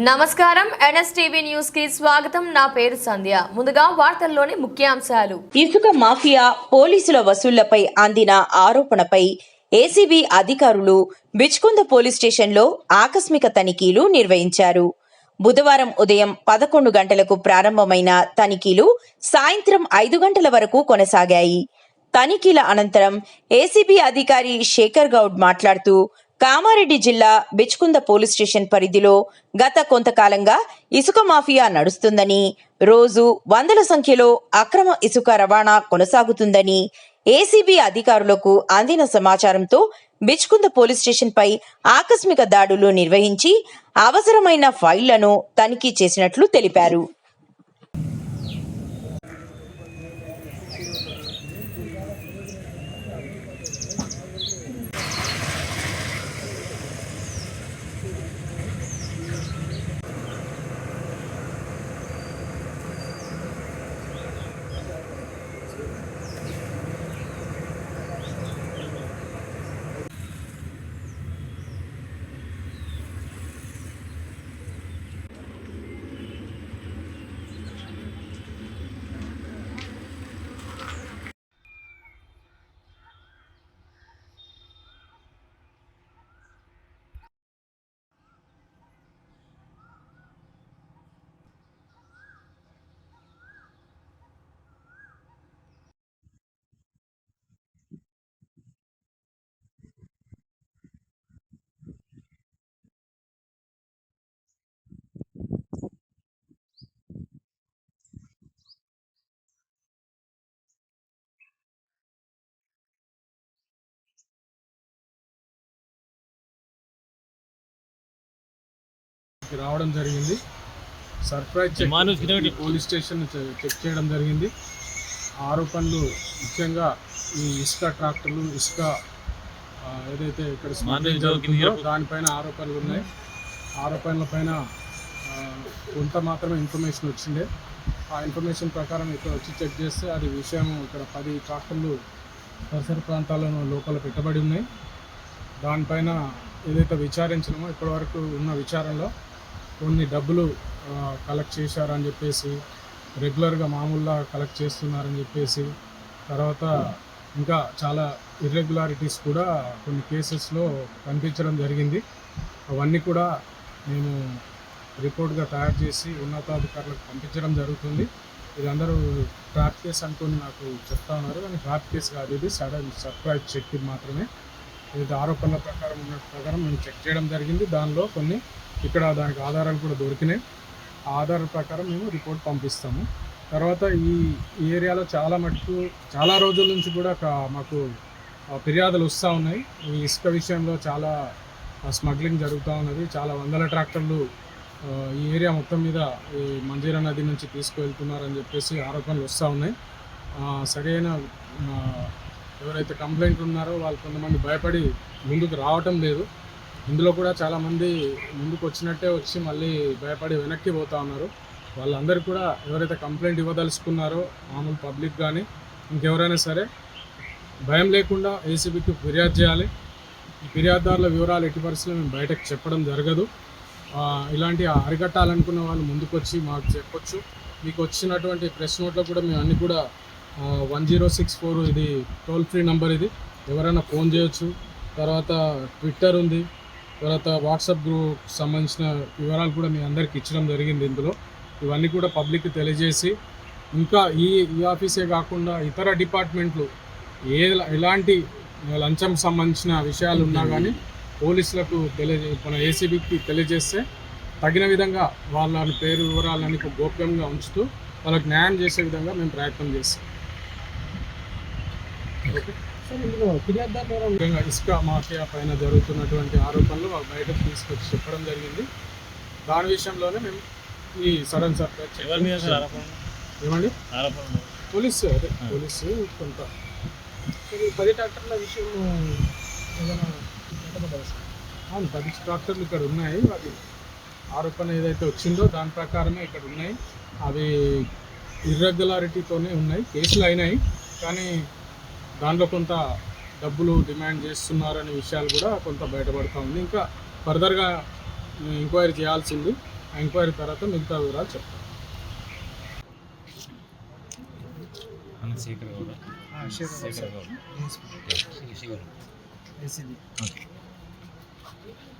నమస్కారం. ఎన్ఎస్టీవీ న్యూస్కి స్వాగతం. నా పేరు సంధ్య. ముందుగా వార్తల్లోని ముఖ్యాంశాలు. ఇసుక మాఫియా పోలీసుల వసూళ్ళపై అందిన ఆరోపణపై ఏసీబీ అధికారులు బిచ్కుంద పోలీస్ స్టేషన్లో ఆకస్మిక తనిఖీలు నిర్వహించారు. బుధవారం ఉదయం పదకొండు గంటలకు ప్రారంభమైన తనిఖీలు సాయంత్రం ఐదు గంటల వరకు కొనసాగాయి. తనిఖీల అనంతరం ఏసీబీ అధికారి శేఖర్ గౌడ్ మాట్లాడుతూ కామారెడ్డి జిల్లా బిచ్కుంద పోలీస్ స్టేషన్ పరిధిలో గత కొంతకాలంగా ఇసుక మాఫియా నడుస్తుందని రోజు వందల సంఖ్యలో అక్రమ ఇసుక రవాణా కొనసాగుతుందని ఏసీబీ అధికారులకు అందిన సమాచారంతో బిచ్కుంద పోలీస్ స్టేషన్పై ఆకస్మిక దాడులు నిర్వహించి అవసరమైన ఫైళ్ళను తనిఖీ చేసినట్లు తెలిపారు. ఇక్కడికి రావడం జరిగింది. Surprise check police station check చేయడం జరిగింది. ఆరోపణలు ముఖ్యంగా ఈ ఇసుక ట్రాక్టర్లు ఇసుక ఏదైతే ఇక్కడ జరుగుతుందో దానిపైన ఆరోపణలు ఉన్నాయి. ఆరోపణల పైన కొంత మాత్రమే ఇన్ఫర్మేషన్ వచ్చిండే ఆ ఇన్ఫర్మేషన్ ప్రకారం ఇక్కడ వచ్చి చెక్ చేస్తే అది విషయం ఇక్కడ పది ట్రాక్టర్లు పరిసర ప్రాంతాలను లోపల పెట్టబడి ఉన్నాయి. దానిపైన ఏదైతే విచారించినామో ఇప్పటివరకు ఉన్న విచారణలో కొన్ని డబ్బులు కలెక్ట్ చేశారని చెప్పేసి రెగ్యులర్గా మామూలుగా కలెక్ట్ చేస్తున్నారని చెప్పేసి తర్వాత ఇంకా చాలా ఇర్రెగ్యులారిటీస్ కూడా కొన్ని కేసెస్లో కనిపించడం జరిగింది. అవన్నీ కూడా మేము రిపోర్ట్గా తయారు చేసి ఉన్నతాధికారులకు పంపించడం జరుగుతుంది. ఇది అందరూ ట్రాప్ కేసు అనుకుని నాకు చెప్తా ఉన్నారు. కానీ ట్రాప్ కేసు కాదు ఇది. సడన్ సర్ప్రైజ్ చెక్ మాత్రమే. ఇది ఆరోపణల ప్రకారం ఉన్న ప్రకారం మేము చెక్ చేయడం జరిగింది. దానిలో కొన్ని ఇక్కడ దానికి ఆధారాలు కూడా దొరికినాయి. ఆ ఆధారాల ప్రకారం మేము రిపోర్ట్ పంపిస్తాము. తర్వాత ఈ ఏరియాలో చాలా మటుకు చాలా రోజుల నుంచి కూడా మాకు ఫిర్యాదులు వస్తూ ఉన్నాయి. ఈ ఇసుక విషయంలో చాలా స్మగ్లింగ్ జరుగుతూ ఉన్నది. చాలా వందల ట్రాక్టర్లు ఈ ఏరియా మొత్తం మీద ఈ మంజీరా నది నుంచి తీసుకువెళ్తున్నారని చెప్పేసి ఆరోపణలు వస్తూ ఉన్నాయి. సరైన ఎవరైతే కంప్లైంట్ ఉన్నారో వాళ్ళు కొంతమంది భయపడి ముందుకు రావటం లేదు. ఇందులో కూడా చాలామంది ముందుకు వచ్చినట్టే వచ్చి మళ్ళీ భయపడి వెనక్కి పోతా ఉన్నారు. వాళ్ళందరూ కూడా ఎవరైతే కంప్లైంట్ ఇవ్వదలుచుకున్నారో మామూలు పబ్లిక్ కానీ ఇంకెవరైనా సరే భయం లేకుండా ఏసీబీకి ఫిర్యాదు చేయాలి. ఫిర్యాదుదారుల వివరాలు ఎట్టి పరిస్థితుల్లో మేము బయటకు చెప్పడం జరగదు. ఇలాంటి అరికట్టాలనుకున్న వాళ్ళు ముందుకొచ్చి మాకు చెప్పొచ్చు. మీకు వచ్చినటువంటి ప్రెస్ నోట్లో కూడా మేము అన్నీ కూడా వన్ జీరో సిక్స్ ఫోర్ ఇది టోల్ ఫ్రీ నంబర్ ఇది. ఎవరైనా ఫోన్ చేయొచ్చు. తర్వాత ట్విట్టర్ ఉంది. తర్వాత వాట్సాప్ గ్రూప్ సంబంధించిన వివరాలు కూడా మీ అందరికి ఇచ్చడం జరిగింది ఇందులో. ఇవన్నీ కూడా పబ్లిక్కి తెలియజేసి ఇంకా ఈ ఈ ఆఫీసే కాకుండా ఇతర డిపార్ట్మెంట్లు ఏ ఎలాంటి లంచం సంబంధించిన విషయాలు ఉన్నా కానీ పోలీసులకు తెలియజే మన ఏసీబీకి తెలియజేస్తే తగిన విధంగా వాళ్ళ పేరు వివరాలని గోప్యంగా ఉంచుతూ వాళ్ళకి న్యాయం చేసే విధంగా మేము ప్రయత్నం చేస్తాం. ముఖ్యంగా ఇసుక మాఫియా పైన జరుగుతున్నటువంటి ఆరోపణలు బయటకు తీసుకొచ్చి చెప్పడం జరిగింది. దాని విషయంలోనే మేము ఈ సడన్ సర్ప్రైజ్ ఏమండి? పోలీసు అదే పోలీసు కొంత. పది ట్రాక్టర్ల విషయం ఏదైనా? అవును పది ట్రాక్టర్లు ఇక్కడ ఉన్నాయి. అది ఆరోపణ ఏదైతే వచ్చిందో దాని ప్రకారమే ఇక్కడ ఉన్నాయి. అవి ఇర్రెగ్యులారిటీతోనే ఉన్నాయి. కేసులు అయినాయి. కానీ దాంట్లో కొంత డబ్బులు డిమాండ్ చేస్తున్నారనే విషయాలు కూడా కొంత బయటపడతా ఉంది. ఇంకా ఫర్దర్గా ఎంక్వైరీ చేయాల్సింది ఎంక్వైరీ తర్వాత మిగతా వివరాలు చెప్తాను.